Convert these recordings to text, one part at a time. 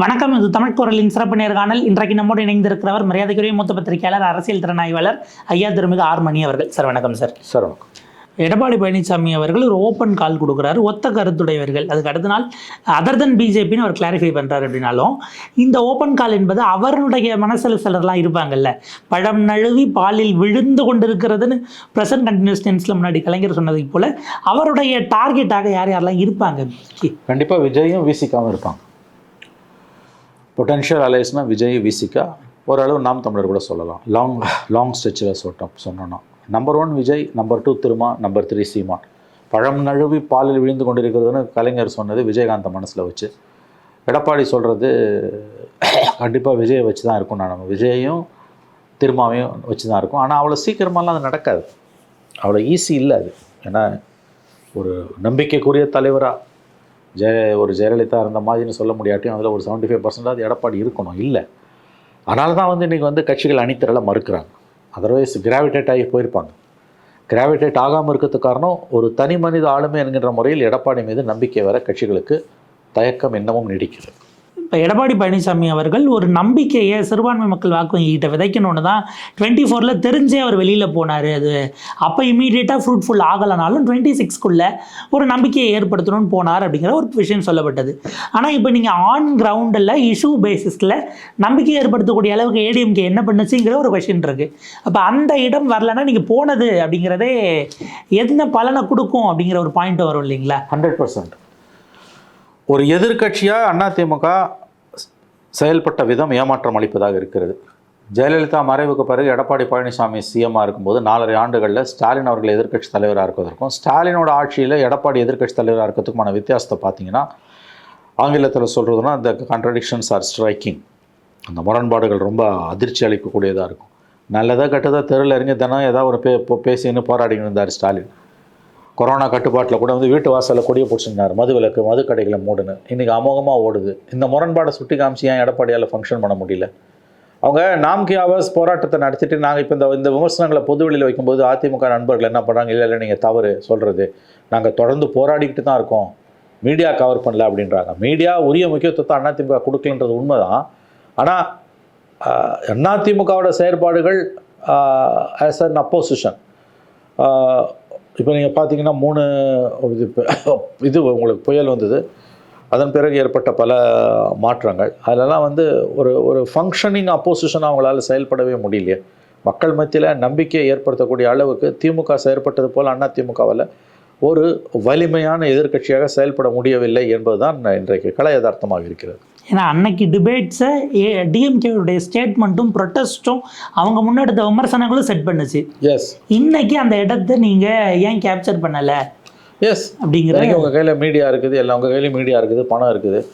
வணக்கம் இது தமிழ் குரலின் சிறப்பு நேர்காணல் இன்றைக்கு நம்மோடு இணைந்திருக்கிறவர் மரியாதைக்குரிய மூத்த பத்திரிகையாளர் அரசியல் திறனாய்வாளர் ஐயா திருமிகு ஆர் மணி அவர்கள். சார் வணக்கம் சார். சார் வணக்கம். எடப்பாடி பழனிசாமி அவர்கள் ஒரு ஓப்பன் கால் கொடுக்குறாரு. ஒத்த கருத்துடையவர்கள். அதுக்கு அடுத்த நாள் அதர் தன் பிஜேபின்னு அவர் கிளாரிஃபை பண்ணுறாரு அப்படின்னாலும் இந்த ஓப்பன் கால் என்பது அவருடைய மனசில் சிலர்லாம் இருப்பாங்கல்ல. பழம் நழுவி பாலில் விழுந்து கொண்டிருக்கிறதுன்னு ப்ரெசன்ட் கண்டினியூஸ் டென்ஸில் முன்னாடி கலைஞர் சொன்னதை போல அவருடைய டார்கெட்டாக யார் யாரெல்லாம் இருப்பாங்க? கண்டிப்பாக விஜயும் விசிகாவும் இருப்பாங்க. பொட்டன்ஷியல் அலைஸ்னால் விஜய் விசிகா ஓரளவு நாம் தமிழர் கூட சொல்லலாம். லாங் லாங் ஸ்ட்ரெச்சில் சொல்லிட்டோம் சொன்னோன்னா number one Vijay number two Thiruma number three Seeman. பழம் நழுவி பாலில் விழுந்து கொண்டிருக்கிறதுன்னு கலைஞர் சொன்னது விஜயகாந்த் மனசில் வச்சு. எடப்பாடி சொல்கிறது கண்டிப்பாக விஜயை வச்சு தான் இருக்கும் நான் விஜயையும் திருமாவையும் வச்சு தான் இருக்கும். ஆனால் அவ்வளோ சீக்கிரமாலாம் அது நடக்காது. அவ்வளோ ஈஸி இல்லை அது. ஏன்னா ஒரு நம்பிக்கைக்குரிய தலைவராக ஜெய ஒரு ஜெயலலிதா இருந்த மாதிரின்னு சொல்ல முடியாட்டியும் அதில் ஒரு செவன்ட்டி ஃபைவ் பர்சன்டாவது எடப்பாடி இருக்கணும். இல்லை. அதனால தான் வந்து இன்றைக்கி வந்து கட்சிகள் அணித்திரள மறுக்கிறாங்க. அதர்வைஸ் கிராவிடேட் ஆகி போயிருப்பாங்க. கிராவிடேட் ஆகாமல் இருக்கிறதுக்கு காரணம் ஒரு தனி மனித ஆளுமை என்கின்ற முறையில் எடப்பாடி மீது நம்பிக்கை வர கட்சிகளுக்கு தயக்கம் இன்னமும் நீடிக்கிறது. இப்போ எடப்பாடி பழனிசாமி அவர்கள் ஒரு நம்பிக்கையை சிறுபான்மை மக்கள் வாக்கு வங்கிக்கிட்ட விதைக்கணும்னு தான் டுவெண்ட்டி ஃபோரில் தெரிஞ்சே அவர் வெளியில் போனார். அது அப்போ இமீடியட்டாக ஃப்ரூட்ஃபுல் ஆகலைனாலும் டுவெண்ட்டி சிக்ஸ்க்குள்ளே ஒரு நம்பிக்கையை ஏற்படுத்தணும்னு போனார் அப்படிங்கிற ஒரு விஷயம் சொல்லப்பட்டது. ஆனால் இப்போ நீங்கள் ஆன் கிரவுண்டில் இஷ்யூ பேசிஸில் நம்பிக்கை ஏற்படுத்தக்கூடிய அளவுக்கு ஏடிஎம்கே என்ன பண்ணுச்சுங்கிற ஒரு கொஷின் இருக்குது அப்போ அந்த இடம் வரலன்னா நீங்கள் போனது அப்படிங்கிறதே என்ன பலனை கொடுக்கும் அப்படிங்கிற ஒரு பாயிண்ட் வரும் இல்லைங்களா? ஹண்ட்ரட் பர்சன்ட் ஒரு எதிர்க்கட்சியாக அதிமுக செயல்பட்ட விதம் ஏமாற்றம் அளிப்பதாக இருக்கிறது. ஜெயலலிதா மறைவுக்கு பிறகு எடப்பாடி பழனிசாமி சிஎம்மாக இருக்கும்போது நாலரை ஆண்டுகளில் ஸ்டாலின் அவர்கள் எதிர்க்கட்சி தலைவராக இருப்பதற்கும் ஸ்டாலினோட ஆட்சியில் எடப்பாடி எதிர்க்கட்சி தலைவராக இருக்கிறதுக்குமான வித்தியாசத்தை பார்த்தீங்கன்னா ஆங்கிலத்தில் சொல்கிறதுனா இந்த கான்ட்ரடிக்ஷன்ஸ் ஆர் ஸ்ட்ரைக்கிங் அந்த முரண்பாடுகள் ரொம்ப அதிர்ச்சி அளிக்கக்கூடியதாக இருக்கும். நல்லதாக கெட்டதாக தெருவில் இறங்கி தினம் ஏதாவது ஒரு பே பேசின்னு போராடின்னு இருந்தார் ஸ்டாலின். கொரோனா கட்டுப்பாட்டில் கூட வந்து வீட்டு வாசலில் கொடியை பிடிச்சிருந்தார். மது விலக்கு மது கடைகளை மூடுன்னு. இன்றைக்கி அமோகமாக ஓடுது. இந்த முரண்பாடை சுட்டி காமிச்சு ஏன் எடப்பாடியால் ஃபங்க்ஷன் பண்ண முடியல? அவங்க நாம்கி ஆவாஸ் போராட்டத்தை நடத்திட்டு நாங்கள் இப்போ இந்த இந்த விமர்சனங்களை பொது வெளியில் வைக்கும்போது அதிமுக நண்பர்கள் என்ன பண்ணுறாங்க இல்லை இல்லை நீங்கள் தவறு சொல்கிறது நாங்கள் தொடர்ந்து போராடிக்கிட்டு தான் இருக்கோம். மீடியா கவர் பண்ணல அப்படின்றாங்க. மீடியா உரிய முக்கியத்துவத்தை அதிமுக கொடுக்கலன்றது உண்மைதான். ஆனால் அதிமுகவோட செயற்பாடுகள் ஆஸ் அன் அப்போசிஷன் இப்போ நீங்கள் பார்த்தீங்கன்னா மூணு இது இது உங்களுக்கு புயல் வந்தது. அதன் பிறகு ஏற்பட்ட பல மாற்றங்கள். அதெல்லாம் வந்து ஒரு ஒரு ஃபங்க்ஷனிங் அப்போசிஷன் அவங்களால செயல்படவே முடியலையே. மக்கள் மத்தியில் நம்பிக்கையை ஏற்படுத்தக்கூடிய அளவுக்கு திமுக செயற்பட்டது போல் அண்ணா திமுகவில் ஒரு வலிமையான எதிர்க்கட்சியாக செயல்பட முடியவில்லை என்பதுதான் இன்றைக்கு கலை யதார்த்தமாக இருக்கிறது. ஏன்னா அன்னைக்கு டிபேட்ஸை ஏ டிஎம்கேவுடைய ஸ்டேட்மெண்ட்டும் ப்ரொட்டஸ்ட்டும் அவங்க முன்னெடுத்த விமர்சனங்களும் செட் பண்ணுச்சு. எஸ் இன்னைக்கு அந்த இடத்த நீங்கள் ஏன் கேப்சர் பண்ணலை? எஸ் அப்படிங்கிற உங்கள் கையில் மீடியா இருக்குது எல்லாம் உங்கள் கையிலையும் மீடியா இருக்குது பணம் இருக்குது.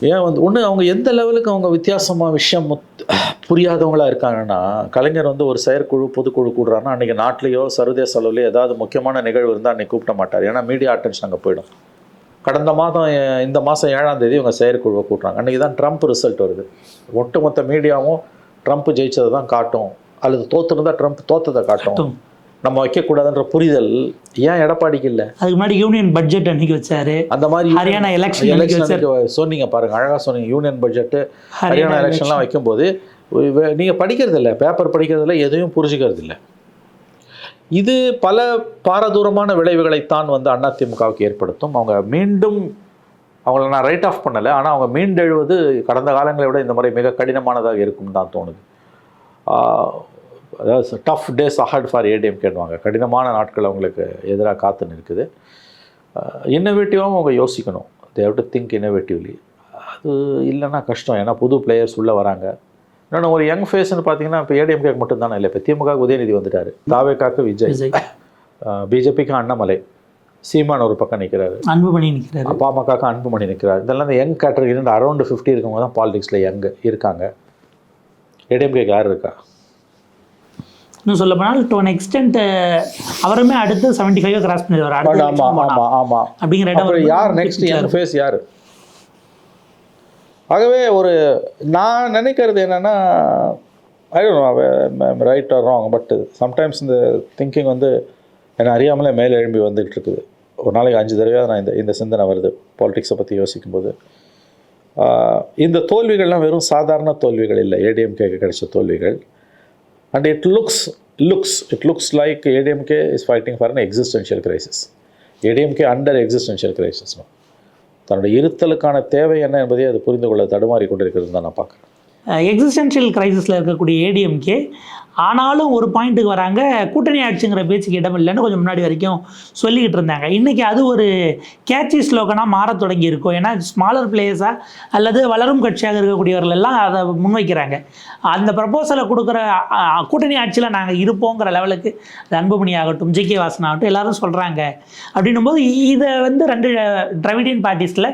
ஏன் வந்து ஒன்று அவங்க எந்த லெவலுக்கு அவங்க வித்தியாசமாக விஷயம் முத்- புரியாதவங்களா இருக்காங்கன்னா கலைஞர் வந்து ஒரு செயற்குழு பொதுக்குழு கூடுறாருன்னா அன்றைக்கி நாட்டிலேயோ சர்வதேச அளவுலையோ ஏதாவது முக்கியமான நிகழ்வு இருந்தால் அன்றைக்கி கூப்பிட மாட்டார். ஏன்னா மீடியா அட்டென்ஷன் அங்கே போயிடும். கடந்த மாதம் இந்த மாதம் ஏழாம் தேதி இவங்க செயற்குழுவை கூட்டுறாங்க. அன்றைக்கி தான் ட்ரம்ப் ரிசல்ட் வருது. ஒட்டுமொத்த மீடியாவும் ட்ரம்ப் ஜெயிச்சதை தான் காட்டும். அல்லது தோத்துருந்தா ட்ரம்ப் தோத்ததை காட்டும். நம்ம வைக்கக்கூடாதுன்ற புரிதல் ஏன் எடப்பாடிக்கு இல்லை? அதுக்கு முன்னாடி யூனியன் பட்ஜெட் அன்னைக்கு வச்சாரு. அந்த மாதிரி ஹரியானா. அன்னைக்கு சொன்னீங்க பாருங்க அழகா சொன்னீங்க. யூனியன் பட்ஜெட்டு ஹரியானா எலெக்ஷன்லாம் வைக்கும்போது வே- நீங்க படிக்கிறது இல்லை பேப்பர் படிக்கிறது இல்லை எதையும் புரிஞ்சுக்கிறது இல்லை இது பல பாரதூரமான விளைவுகளைத்தான் வந்து அதிமுகவுக்கு ஏற்படுத்தும். அவங்க மீண்டும் அவங்கள நான் ரைட் ஆஃப் பண்ணலை. ஆனால் அவங்க மீண்டெழுவது கடந்த காலங்களை விட இந்த முறை மிக கடினமானதாக இருக்கும் தான் தோணுது. அதாவது டஃப் டேஸ் அஹட் ஃபார் ஏடிஎம் கேட்வாங்க கடினமான நாட்கள் அவங்களுக்கு எதிராக காத்து நிற்குது. இன்னோவேட்டிவாகவும் அவங்க யோசிக்கணும். தேவ் டு திங்க் இன்னோவேட்டிவ்லி அது இல்லைன்னா கஷ்டம். ஏன்னா புது பிளேயர்ஸ் உள்ளே வராங்க. இன்னொன்று ஒரு யங் ஃபேஸ்னு பார்த்தீங்கன்னா இப்போ ஏடிஎம்கேக்கு மட்டும் தானே இல்லை இப்போ திமுக உதயநிதி வந்துட்டார். தாவேக்காக்கு விஜய். விஜய். பிஜேபிக்கு அண்ணாமலை. சீமான் ஒரு பக்கம் நிற்கிறாரு அன்புமணி நிற்கிறாரு பாமகக்கு அன்புமணி நிற்கிறார் இதெல்லாம் இந்த யங் கேட்டகரி அரௌண்ட் ஃபிஃப்டி இருக்கவங்க தான் பாலிடிக்ஸில் யங் இருக்காங்க. ஏடிஎம்கேக்கு யார் இருக்கா? இன்னும் சொல்ல போனால் டு அன் எக்ஸ்டென்ட் அவருமே அடுத்து செவன்டி ஃபைவ் கிராஸ் பண்ணிடுவார். அடுத்த ஆமாம். ஆமாம் ஆமாம் அப்படிங்கிற இடம் யார் நெக்ஸ்ட் யங் ஃபேஸ் யார்? ஆகவே ஒரு நான் நினைக்கிறது என்னென்னா I right or wrong but sometimes இந்த திங்கிங் வந்து என்னை அறியாமலே மேலே எழும்பி வந்துகிட்டு இருக்குது. ஒரு நாளைக்கு அஞ்சு தடவையாக நான் இந்த இந்த சிந்தனை வருது பாலிடிக்ஸை பற்றி யோசிக்கும்போது. இந்த தோல்விகள்லாம் வெறும் சாதாரண தோல்விகள் இல்லை ஏடிஎம்கேக்கு கிடைச்ச தோல்விகள். And it looks looks it looks like ADMK is fighting for an existential crisis ADMK under existential crisis தன்னுடைய இருத்தலுக்கான தேவை என்ன என்பதை அது புரிந்து கொள்ள தடுமாறி கொண்டிருக்கிறது தான் நான் பார்க்குறேன். எக்ஸிஸ்டென்ஷியல் கிரைசிஸில் இருக்கக்கூடிய ஏடிஎம்கே ஆனாலும் ஒரு பாயிண்ட்டுக்கு வராங்க. கூட்டணி ஆட்சிங்கிற பேச்சுக்கு இடம் இல்லைன்னு கொஞ்சம் முன்னாடி வரைக்கும் சொல்லிக்கிட்டு இருந்தாங்க. இன்றைக்கி அது ஒரு கேட்சி ஸ்லோகனாக மாறத் தொடங்கி இருக்கும் ஏன்னா ஸ்மாலர் பிளேயர்ஸாக அல்லது வளரும் கட்சியாக இருக்கக்கூடியவர்கள் எல்லாம் அதை முன்வைக்கிறாங்க. அந்த ப்ரப்போசலை கொடுக்குற கூட்டணி ஆட்சியில் நாங்கள் இருப்போங்கிற லெவலுக்கு அது அன்புமணி ஆகட்டும் ஜி. கே. வாசன் ஆகட்டும் எல்லோரும் சொல்கிறாங்க அப்படின்னும் போது இதை வந்து ரெண்டு திராவிடியன் பார்ட்டிஸில்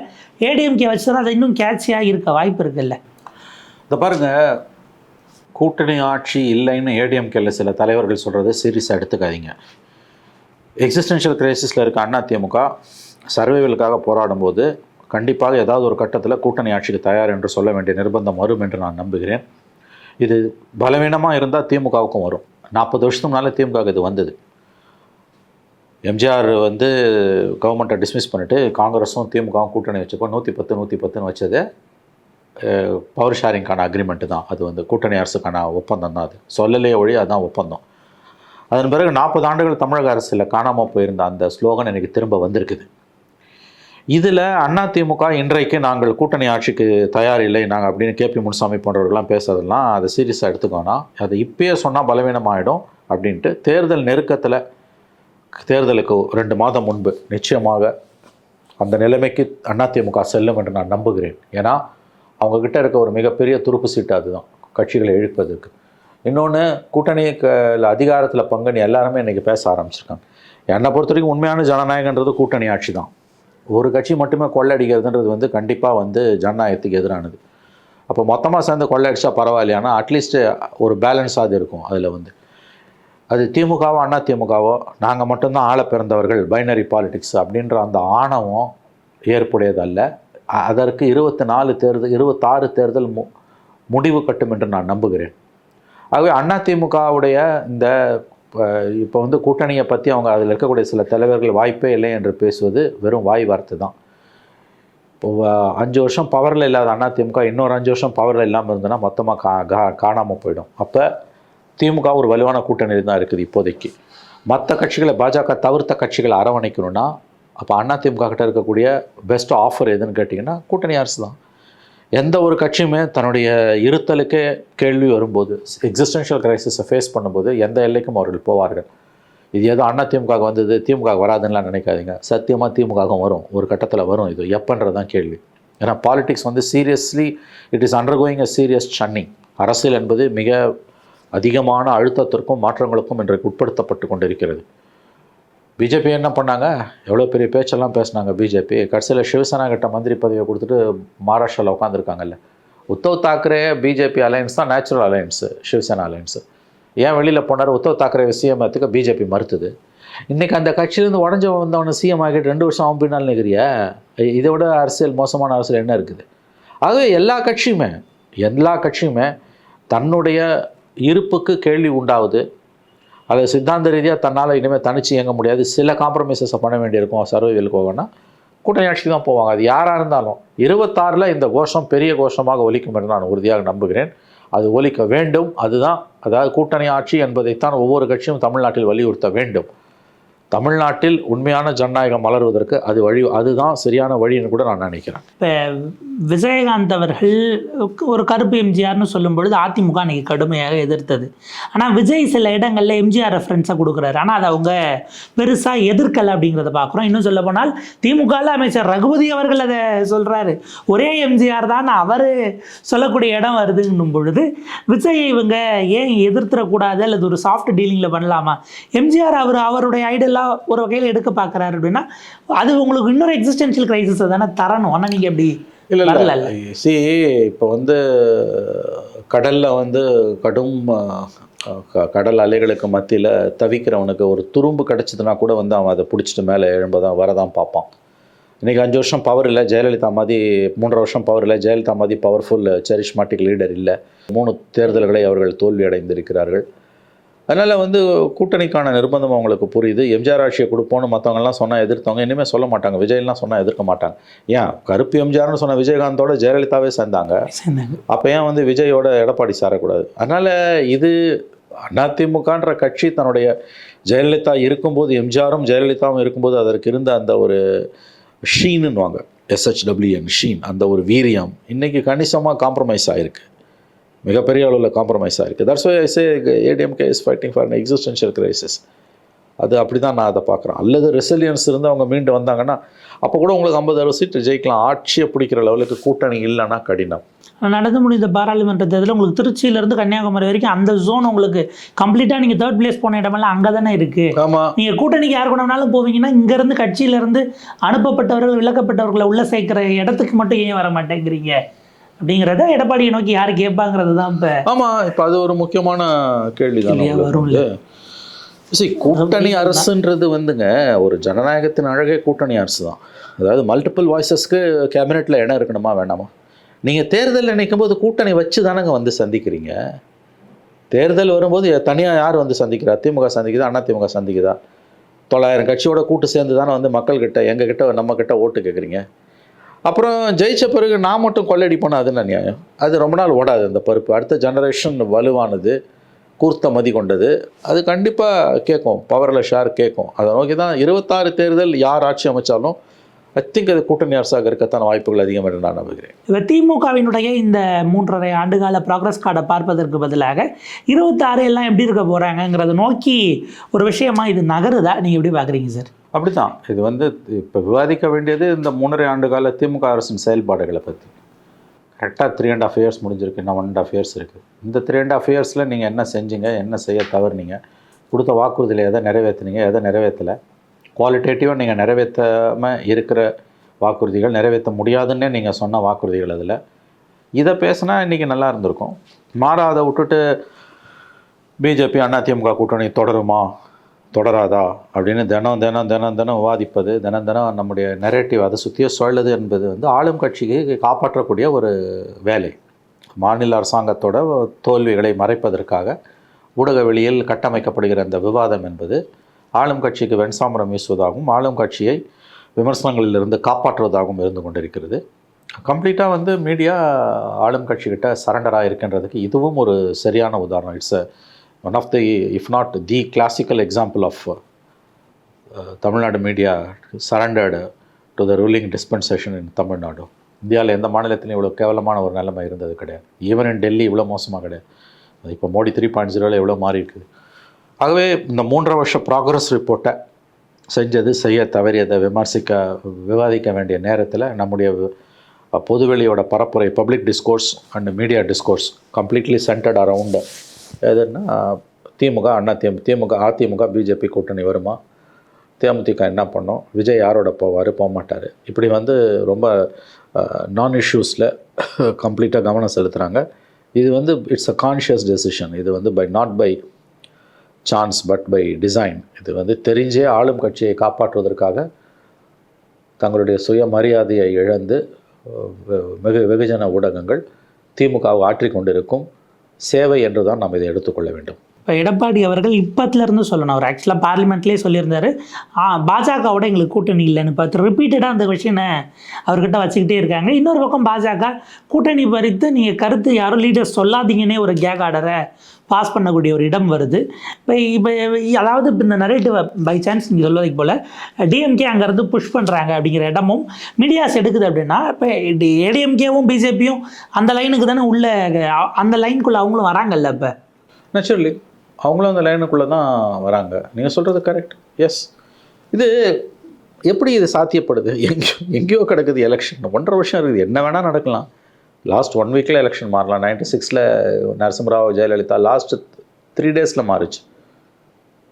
ஏடிஎம்கே வச்சு தான் அது இன்னும் கேட்சியாக இருக்க வாய்ப்பு இருக்குல்ல. இந்த பாருங்கள் கூட்டணி ஆட்சி இல்லைன்னு ஏடிஎம்கேல சில தலைவர்கள் சொல்கிறத சீரியஸாக எடுத்துக்காதீங்க. எக்ஸிஸ்டென்ஷியல் கிரைசிஸில் இருக்க அண்ணா திமுக சர்வைவலுக்காக போராடும்போது கண்டிப்பாக ஏதாவது ஒரு கட்டத்தில் கூட்டணி ஆட்சிக்கு தயார் என்று சொல்ல வேண்டிய நிர்பந்தம் வரும் என்று நான் நம்புகிறேன். இது பலவீனமாக இருந்தால் திமுகவுக்கும் வரும். நாற்பது வருஷத்துக்கு முன்னாலே திமுகவுக்கு இது வந்தது. எம்ஜிஆர் வந்து கவர்மெண்ட்டை டிஸ்மிஸ் பண்ணிவிட்டு காங்கிரஸும் திமுகவும் கூட்டணி வச்சப்போ நூற்றி பத்து நூற்றி பத்துன்னு வச்சது. பவர் ஷேரிங்கான அக்ரிமெண்ட்டு தான். அது வந்து கூட்டணி அரசுக்கான ஒப்பந்தம் தான் அது. சொல்லலே ஒழி அதுதான் ஒப்பந்தம். அதன் பிறகு நாற்பது ஆண்டுகள் தமிழக அரசில் காணாமல் போயிருந்த அந்த ஸ்லோகன் எனக்கு திரும்ப வந்திருக்குது. இதில் அதிமுக இன்றைக்கு நாங்கள் கூட்டணி ஆட்சிக்கு தயார் இல்லை நாங்கள் அப்படின்னு கேபி முனுசாமி போன்றவர்கள்லாம் பேசுறதெல்லாம் அதை சீரியஸாக எடுத்துக்கோனா அது இப்பயே சொன்னால் பலவீனமாகிடும் அப்படின்ட்டு தேர்தல் நெருக்கத்தில் தேர்தலுக்கு ரெண்டு மாதம் முன்பு நிச்சயமாக அந்த நிலைமைக்கு அதிமுக செல்லும் என்று நான் நம்புகிறேன். ஏன்னா அவங்கக்கிட்ட இருக்க ஒரு மிகப்பெரிய துருப்பு சீட்டு அதுதான் கட்சிகளை இழுப்பதற்கு இன்னொன்று கூட்டணி அதிகாரத்தில் பங்குன்னு எல்லாருமே இன்றைக்கி பேச ஆரம்பிச்சிருக்காங்க. என்னை பொறுத்த வரைக்கும் உண்மையான ஜனநாயகன்றது கூட்டணி ஆட்சி தான். ஒரு கட்சி மட்டுமே கொள்ளடிக்கிறதுன்றது வந்து கண்டிப்பாக வந்து ஜனநாயகத்துக்கு எதிரானது. அப்போ மொத்தமாக சேர்ந்து கொள்ளடிச்சா பரவாயில்லையானா அட்லீஸ்ட்டு ஒரு பேலன்ஸாவது இருக்கும் அதில் வந்து. அது திமுகவோ அண்ணா திமுகவோ நாங்கள் மட்டும்தான் ஆள பிறந்தவர்கள் பைனரி பாலிடிக்ஸ் அப்படின்ற அந்த ஆணவம் ஏற்புடையதல்ல. அதற்கு இருபத்தி நாலு தேர்தல் இருபத்தாறு தேர்தல் மு முடிவு கட்டும் என்று நான் நம்புகிறேன். ஆகவே அண்ணா திமுகவுடைய இந்த இப்போ வந்து கூட்டணியை பற்றி அவங்க அதில் இருக்கக்கூடிய சில தலைவர்கள் வாய்ப்பே இல்லை என்று பேசுவது வெறும் வாய் வார்த்தை தான். இப்போ அஞ்சு வருஷம் பவரில் இல்லாத அண்ணா திமுக இன்னொரு அஞ்சு வருஷம் பவரில் இல்லாமல் இருந்ததுன்னா மொத்தமாக கா கா காணாமல் போயிடும். அப்போ திமுக ஒரு வலுவான கூட்டணியில் தான் இருக்குது இப்போதைக்கு. மற்ற கட்சிகளை பாஜக தவிர்த்த கட்சிகளை அரவணைக்கணும்னா அப்போ அண்ணா திமுக கிட்ட இருக்கக்கூடிய பெஸ்ட் ஆஃபர் எதுன்னு கேட்டிங்கன்னா கூட்டணி அரசு தான். எந்த ஒரு கட்சியுமே தன்னுடைய இருத்தலுக்கே கேள்வி வரும்போது எக்ஸிஸ்டன்ஷியல் கிரைசிஸை ஃபேஸ் பண்ணும்போது எந்த எல்லைக்கும் அவர்கள் போவார்கள். இது ஏதோ அண்ணா திமுக வந்தது திமுக வராதுன்னுலாம் நினைக்காதீங்க. சத்தியமாக திமுகவும் வரும். ஒரு கட்டத்தில் வரும் இது. எப்பன்றது தான் கேள்வி. ஏன்னா பாலிடிக்ஸ் வந்து seriously it is undergoing a serious churning அரசியல் என்பது மிக அதிகமான அழுத்தத்திற்கும் மாற்றங்களுக்கும் இன்றைக்கு உட்படுத்தப்பட்டு கொண்டிருக்கிறது. பிஜேபி என்ன பண்ணாங்க? எவ்வளோ பெரிய பேச்செல்லாம் பேசினாங்க பிஜேபி கடைசியில் சிவசேனா கிட்ட மந்திரி பதவியை கொடுத்துட்டு மகாராஷ்டிராவில் உட்காந்துருக்காங்கல்ல உத்தவ் தாக்கரே பிஜேபி அலையன்ஸ் தான் நேச்சுரல் அலையன்ஸு சிவசேனா அலையன்ஸு ஏன் வெளியில் போனார்? உத்தவ் தாக்கரே சிஎம் ஆகிறதுக்கு பிஜேபி மறுத்துது. இன்றைக்கி அந்த கட்சியிலேருந்து உடஞ்ச வந்தவனை சிஎம் ஆகிட்டு ரெண்டு வருஷம் அவன் பின்னால் நிற்கிறியா இதை விட அரசியல் மோசமான அரசியல் என்ன இருக்குது? ஆகவே எல்லா கட்சியுமே எல்லா கட்சியுமே தன்னுடைய இருப்புக்கு கேள்வி உண்டாகுது அது சித்தாந்த ரீதியாக தன்னால் இனிமேல் தனிச்சு இயங்க முடியாது. சில காம்ப்ரமைசஸை பண்ண வேண்டியிருக்கும் சர்வைவலுக்கு போகணும்னா கூட்டணி ஆட்சிக்கு தான் போவாங்க. அது யாராக இருந்தாலும். இருபத்தாறில் இந்த கோஷம் பெரிய கோஷமாக ஒலிக்கும் என்று நான் உறுதியாக நம்புகிறேன். அது ஒலிக்க வேண்டும். அதுதான் அதாவது கூட்டணி ஆட்சி என்பதைத்தான் ஒவ்வொரு கட்சியும் தமிழ்நாட்டில் வலியுறுத்த வேண்டும். தமிழ்நாட்டில் உண்மையான ஜனநாயகம் மலர்வதற்கு அது வழி அதுதான் சரியான வழின்னு கூட நான் நினைக்கிறேன். இப்போ விஜயகாந்த் அவர்கள் ஒரு கருப்பு எம்ஜிஆர்னு சொல்லும் பொழுது அதிமுக அன்னைக்கு கடுமையாக எதிர்த்தது. ஆனால் விஜய் சில இடங்களில் எம்ஜிஆர் ரெஃபரன்ஸை கொடுக்குறாரு. ஆனால் அதை அவங்க பெருசாக எதிர்க்கலை அப்படிங்கிறத பார்க்குறோம். இன்னும் சொல்ல போனால் திமுகவில் அமைச்சர் ரகுபதி அவர்கள் அதை சொல்கிறாரு ஒரே எம்ஜிஆர் தான் அவர் சொல்லக்கூடிய இடம் வருதுன்னும் பொழுது விஜய் இவங்க ஏன் எதிர்த்துறக்கூடாது அல்லது ஒரு சாஃப்ட் டீலிங்கில் பண்ணலாமா? எம்ஜிஆர் அவர் அவருடைய ஐடலாக ஒரு வகையில் எடுக்க பார்க்குறாரு அப்படின்னா அது உங்களுக்கு இன்னொரு எக்ஸிஸ்டென்ஷியல் கிரைசிஸை தானே தரணும். ஆனால் நீங்கள் எப்படி இல்லை இல்லை. சி இப்போ வந்து கடலில் வந்து கடும் கடல் அலைகளுக்கு மத்தியில் தவிக்கிறவனுக்கு ஒரு துரும்பு கிடச்சிதுன்னா கூட வந்து அவன் அதை பிடிச்சிட்டு மேலே எழும்பதான் வரதான் பார்ப்பான். இன்றைக்கி அஞ்சு வருஷம் பவர் இல்லை ஜெயலலிதா மாதிரி மூன்றரை வருஷம் பவர் இல்லை ஜெயலலிதா மாதிரி பவர்ஃபுல் செரிஷ்மாட்டிக் லீடர் இல்லை. மூணு தேர்தல்களை அவர்கள் தோல்வி அடைந்திருக்கிறார்கள் அதனால் வந்து கூட்டணிக்கான நிர்பந்தம் அவங்களுக்கு புரியுது. எம்ஜிஆர் ஆட்சியை கொடுப்போம்னு மற்றவங்கலாம் சொன்னால் எதிர்த்தவங்க. இனிமேல் சொல்ல மாட்டாங்க. விஜய்லாம் சொன்னால் எதிர்க்க மாட்டாங்க. ஏன்? கருப்பு எம்ஜிஆர்னு சொன்ன விஜயகாந்தோட ஜெயலலிதாவே சேர்ந்தாங்க. அப்போ ஏன் வந்து விஜயோட எடப்பாடி சாரக்கூடாது? அதனால் இது அதிமுகன்ற கட்சி தன்னுடைய ஜெயலலிதா இருக்கும்போது எம்ஜிஆரும் ஜெயலலிதாவும் இருக்கும்போது அதற்கு இருந்த அந்த ஒரு ஷீனுன்னுவாங்க எஸ்ஹெச்டபிள்யூஎன் ஷீன். அந்த ஒரு வீரியம். இன்னைக்கு கணிசமாக காம்ப்ரமைஸ் ஆகிருக்கு மிகப்பெரிய அளவில் காம்ப்ரமைஸ் ஆகிருக்கு that's why I say ADMK is fighting for an existential crisis. அது அப்படி தான் நான் அதை பார்க்குறேன். அல்லது ரெசிலியன்ஸ் இருந்து அவங்க மீண்டு வந்தாங்கன்னா அப்போ கூட உங்களுக்கு ஐம்பது அறுபது சீட்டு ஜெயிக்கலாம். ஆட்சியை பிடிக்கிற லெவலுக்கு கூட்டணி இல்லைன்னா கடினம். நடந்து முடிந்த பாராளுமன்ற தேர்தலில் உங்களுக்கு திருச்சியிலேருந்து கன்னியாகுமரி வரைக்கும் அந்த ஜோன் உங்களுக்கு கம்ப்ளீட்டாக நீங்கள் தேர்ட் பிளேஸ் போன இடமெல்லாம் அங்கே தானே இருக்குது ஆமாம் நீங்கள் கூட்டணிக்கு யார் கூட வேணாலும் போவீங்கன்னா இங்கேருந்து கட்சியிலேருந்து அனுப்பப்பட்டவர்கள் விலக்கப்பட்டவர்களை உள்ளே சேர்க்குற இடத்துக்கு மட்டும் ஏன் வர மாட்டேங்கிறீங்க அப்படிங்கிறத எடப்பாடியை நோக்கி யார் கேட்பாங்கிறது தான் இப்போ ஆமாம் இப்போ அது ஒரு முக்கியமான கேள்வி கேள்வியா வரும்ல. சரி கூட்டணி அரசுன்றது வந்துங்க ஒரு ஜனநாயகத்தின் அழகே கூட்டணி அரசு தான் அதாவது மல்டிபிள் வாய்ஸஸ்க்கு கேபினெட்டில் இடம் இருக்கணுமா வேணாமா? நீங்கள் தேர்தல் நினைக்கும் போது கூட்டணி வச்சு தானங்க வந்து சந்திக்கிறீங்க. தேர்தல் வரும்போது தனியாக யார் வந்து சந்திக்கிறா? திமுக சந்திக்குதா? அண்ணா திமுக சந்திக்குதா? தொள்ளாயிரம் கட்சியோட கூட்டு சேர்ந்து தானே வந்து மக்கள்கிட்ட எங்ககிட்ட நம்ம கிட்ட ஓட்டு கேட்குறீங்க அப்புறம் ஜெயிச்ச பிறகு நான் மட்டும் கொள்ளடி போனால் அது என்ன நியாயம்? அது ரொம்ப நாள் ஓடாது அந்த பருப்பு. அடுத்த ஜெனரேஷன் வலுவானது கூர்த்த மதி கொண்டது. அது கண்டிப்பாக கேட்கும். பவரில் ஷேர் கேட்கும். அதை நோக்கி தான் இருபத்தாறு தேர்தல் யார் ஆட்சி அமைச்சாலும் ஐ திங்க் அது கூட்டணி அரசாக இருக்கத்தான வாய்ப்புகள் அதிகம் என்று நான் நம்புகிறேன். இப்போ திமுகவினுடைய இந்த மூன்றரை ஆண்டுகால ப்ராக்ரஸ் கார்டை பார்ப்பதற்கு பதிலாக இருபத்தாறு எல்லாம் எப்படி இருக்க போகிறாங்கங்கிறத நோக்கி ஒரு விஷயமா இது நகருதா? நீங்கள் எப்படி பார்க்குறீங்க சார் அப்படிதான் இது வந்து இப்போ விவாதிக்க வேண்டியது இந்த மூன்றரை ஆண்டு கால திமுக அரசின் செயல்பாடுகளை பற்றி கரெக்டாக த்ரீ அண்ட் ஆஃப் இயர்ஸ் முடிஞ்சிருக்கு இன்னும் ஒன் அண்ட் ஆஃப் இயர்ஸ் இருக்குது இந்த த்ரீ அண்ட் ஆஃப் இயர்ஸில் நீங்கள் என்ன செஞ்சீங்க என்ன செய்ய தவறுனீங்க கொடுத்த வாக்குறுதியில் எதை நிறைவேற்றுனீங்க எதை நிறைவேற்றலை குவாலிட்டேட்டிவாக நீங்கள் நிறைவேற்றாமல் இருக்கிற வாக்குறுதிகள் நிறைவேற்ற முடியாதுன்னே நீங்கள் சொன்ன வாக்குறுதிகள் அதில். இதை பேசினா இன்றைக்கி நல்லா இருந்திருக்கும். மாறாத விட்டுட்டு பிஜேபி அதிமுக கூட்டணி தொடருமா? தொடராதா அப்படின்னு தினம் தினம் தினம் தினம் விவாதிப்பது தினம் தினம் நம்முடைய நெரேட்டிவ் அதை சுற்றியே சொல்லுது என்பது வந்து ஆளும் கட்சிக்கு காப்பாற்றக்கூடிய ஒரு வேலை. மாநில அரசாங்கத்தோட தோல்விகளை மறைப்பதற்காக ஊடக வெளியில் கட்டமைக்கப்படுகிற அந்த விவாதம் என்பது ஆளும் கட்சிக்கு வெண்சாமரம் வீசுவதாகவும் ஆளும் கட்சியை விமர்சனங்களிலிருந்து காப்பாற்றுவதாகவும் இருந்து கொண்டிருக்கிறது. கம்ப்ளீட்டாக வந்து மீடியா ஆளும் கட்சிக்கிட்ட சரண்டராக இருக்கின்றதுக்கு இதுவும் ஒரு சரியான உதாரணம். It's a one of the if not the classical example of Tamil Nadu media surrendered to the ruling dispensation in Tamil Nadu இந்தியாவில் எந்த மாநிலத்திலையும் இவ்வளோ கேவலமான ஒரு நிலைமை இருந்தது கிடையாது. ஈவன் இன் டெல்லி இவ்வளோ மோசமாக கிடையாது. இப்போ மோடி த்ரீ பாயிண்ட் ஜீரோவில் எவ்வளோ மாறி இருக்குது. ஆகவே இந்த மூன்றரை வருஷ ப்ராக்ரஸ் ரிப்போர்ட்டை செஞ்சது செய்ய தவறியதை விமர்சிக்க விவாதிக்க வேண்டிய நேரத்தில் நம்முடைய பொதுவெளியோட பரப்புரை public discourse and media discourse completely centred around எதுன்னா திமுக அண்ணா திமுக திமுக அதிமுக பிஜேபி கூட்டணி வருமா? தேமுதிக என்ன பண்ணோம்? விஜய் யாரோட போவார்? போக மாட்டார் இப்படி வந்து ரொம்ப நான் இஷ்யூஸில் கம்ப்ளீட்டாக கவனம் செலுத்துகிறாங்க இது வந்து இட்ஸ் அ கான்ஷியஸ் டெசிஷன் இது வந்து by not by chance but by design இது வந்து தெரிஞ்சே ஆளும் கட்சியை காப்பாற்றுவதற்காக தங்களுடைய சுயமரியாதையை இழந்து வெகு வெகுஜன ஊடகங்கள் திமுகவை ஆற்றிக்கொண்டிருக்கும். கொண்டிருக்கும் சேவை என்று தான் நாம் இதை எடுத்துக்கொள்ள வேண்டும். இப்போ எடப்பாடி அவர்கள் இப்பத்துலேருந்து சொல்லணும். அவர் ஆக்சுவலாக பார்லிமெண்ட்லேயே சொல்லியிருந்தாரு. ஆ பாஜகவோட எங்களுக்கு கூட்டணி இல்லைன்னு பார்த்து ரிப்பீட்டடாக அந்த கொஷினை அவர்கிட்ட வச்சுக்கிட்டே இருக்காங்க. இன்னொரு பக்கம் பாஜக கூட்டணி பறித்து நீங்கள் கருத்து யாரும் லீடர் சொல்லாதீங்கன்னே ஒரு கேக் ஆர்டரை பாஸ் பண்ணக்கூடிய ஒரு இடம் வருது. இப்போ இப்போ அதாவது இப்போ இந்த நரேட்டிவ் பை சான்ஸ் நீங்கள் சொல்வதைக்கு போல் டிஎம்கே அங்கேருந்து புஷ் பண்ணுறாங்க அப்படிங்கிற இடமும் மீடியாஸ் எடுக்குது அப்படின்னா இப்போ ஏடிஎம்கேவும் பிஜேபியும் அந்த லைனுக்கு தானே உள்ள அந்த லைனுக்குள்ளே அவங்களும் வராங்கல்ல இப்போ? நேச்சுரலி அவங்களும் அந்த லைனுக்குள்ளே தான் வராங்க. நீங்கள் சொல்கிறது கரெக்ட் எஸ் இது எப்படி இது சாத்தியப்படுது? எங்கேயோ எங்கேயோ கிடக்குது எலெக்ஷன் ஒன்றரை வருஷம் இருக்குது. என்ன வேணால் நடக்கலாம். லாஸ்ட் ஒன் வீக்கில் எலெக்ஷன் மாறலாம். நைன்டி சிக்ஸில் நரசிம்மராவ் ஜெயலலிதா லாஸ்ட் த்ரீ டேஸில் மாறுச்சு.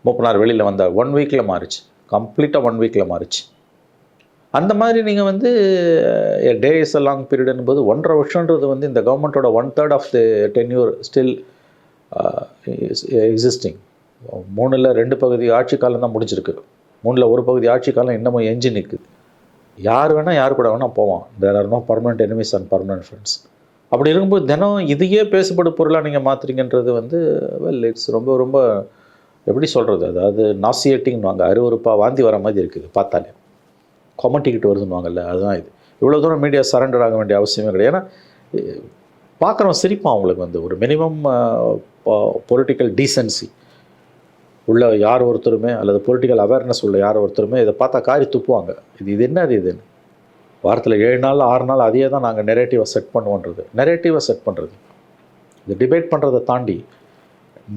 மூப்பனார் வெளியில் வந்தார் ஒன் வீக்கில் மாறுச்சு. கம்ப்ளீட்டாக ஒன் வீக்கில் மாறுச்சு. அந்த மாதிரி நீங்கள் வந்து டே இஸ் அ லாங் பீரியடுன்னு போது ஒன்றரை வருஷன்றது வந்து இந்த கவர்மெண்ட்டோட one third of the tenure still existing மூணில் ரெண்டு பகுதி ஆட்சி காலம் தான் முடிஞ்சிருக்கு. மூணில் ஒரு பகுதி ஆட்சி காலம் இன்னமும் எஞ்சி நிற்குது யார் வேணால் யார் கூட வேணால் போவோம் there are no permanent enemies and permanent friends அப்படி இருக்கும்போது தினம் இதையே பேசுபடு பொருளாக நீங்கள் மாற்றுறீங்கன்றது வந்து வெல் இட்ஸ் ரொம்ப ரொம்ப எப்படி சொல்கிறது அதாவது நாசியேட்டிங்னுவாங்க அருவருப்பாக வாந்தி வர மாதிரி இருக்குது பார்த்தாலே. கொமட்டிக்கிட்டு வருதுன்னுவாங்கல்ல அதுதான் இது. இவ்வளோ தூரம் மீடியா சரண்டர் ஆக வேண்டிய அவசியமே கிடையாது. ஏன்னா பார்க்குறவன் சிரிப்பான் அவங்களுக்கு வந்து. ஒரு மினிமம் பொலிட்டிக்கல் டீசென்சி உள்ள யார் ஒருத்தருமே அல்லது பொலிட்டிக்கல் அவேர்னஸ் உள்ள யார் ஒருத்தருமே இதை பார்த்தா காரி துப்புவாங்க. இது இது என்ன அது இதுன்னு வாரத்தில் ஏழு நாள் ஆறு நாள் அதையே தான் நாங்கள் நெரேட்டிவை செட் பண்ணுவோன்றது. நெரேட்டிவை செட் பண்ணுறது இது டிபேட் பண்ணுறதை தாண்டி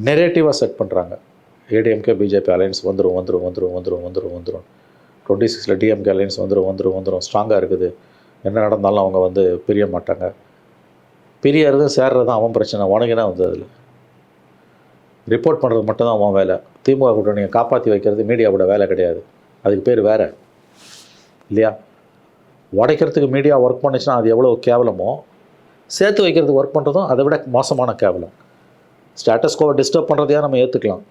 நெரேட்டிவாக செட் பண்ணுறாங்க ஏடிஎம்கே பிஜேபி அலையன்ஸ் வந்துடும் வந்துடும் வந்துடும் வந்துடும் வந்துடும் வந்துடும் டுவெண்ட்டி சிக்ஸில் டிஎம்கே அலையன்ஸ் வந்துடும் வந்துடும் வந்துடும் ஸ்ட்ராங்காக இருக்குது. என்ன நடந்தாலும் அவங்க வந்து பிரிய மாட்டாங்க. பிரியறது சேர்றது அவன் பிரச்சனை. உனக்கு தான் வந்து அதில்? ரிப்போர்ட் பண்ணுறது மட்டும்தான் அவன் வேலை. திமுக கூட்டணியை காப்பாற்றி வைக்கிறது மீடியாவோட வேலை கிடையாது. அதுக்கு பேர் வேறு. இல்லையா? உடைக்கிறதுக்கு மீடியா ஒர்க் பண்ணுச்சுன்னா அது எவ்வளோ கேவலமோ சேர்த்து வைக்கிறதுக்கு ஒர்க் பண்ணுறதும் அதை விட மோசமான கேவலம். ஸ்டேட்டஸ்கோவை டிஸ்டர்ப் பண்ணுறதையாக நம்ம ஏற்றுக்கலாம்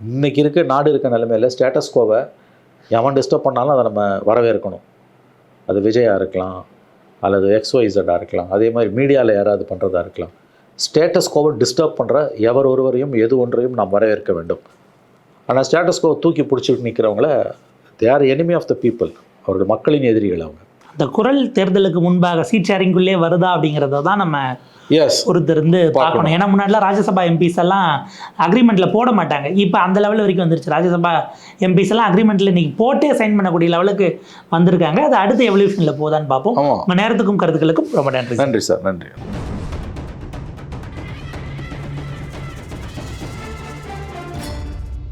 இன்றைக்கி இருக்க நாடு இருக்க நிலைமையில் ஸ்டேட்டஸ்கோவை எவன் டிஸ்டர்ப் பண்ணாலும் அதை நம்ம வரவேற்கணும். அது விஜயாக இருக்கலாம் அல்லது எக்ஸ்ஒய்சட்டாக இருக்கலாம். அதே மாதிரி மீடியாவில் யாராவது பண்ணுறதா இருக்கலாம். ஸ்டேட்டஸ்கோவை டிஸ்டர்ப் பண்ணுற எவர் ஒருவரையும் எது ஒன்றையும் நாம் வரவேற்க வேண்டும். ஆனால் ஸ்டேட்டஸ்கோவை தூக்கி பிடிச்சிட்டு நிற்கிறவங்கள they are enemy of the people அவர்கள் மக்களின் எதிரிகள் அவங்க. அந்த குரல் தேர்தலுக்கு முன்பாக சீட் ஷேரிங்குள்ளே வருதா அப்படிங்கிறத தான் நம்ம எஸ் பொறுத்து இருந்து பார்க்கணும். ஏன்னா முன்னாடிலாம் ராஜ்யசபா எம்பிஸ் எல்லாம் அக்ரிமெண்ட்டில் போட மாட்டாங்க. இப்போ அந்த லெவல் வரைக்கும் வந்துருச்சு. ராஜ்யசபா எம்பிஸ் எல்லாம் அக்ரிமெண்ட்டில் இன்னைக்கு போட்டே சைன் பண்ணக்கூடிய லெவலுக்கு வந்திருக்காங்க. அது அடுத்த எவல்யூஷனில் போதான்னு பார்ப்போம். உங்கள் நேரத்துக்கும் கருத்துக்களுக்கும் ரொம்ப நன்றி நன்றி சார். நன்றி.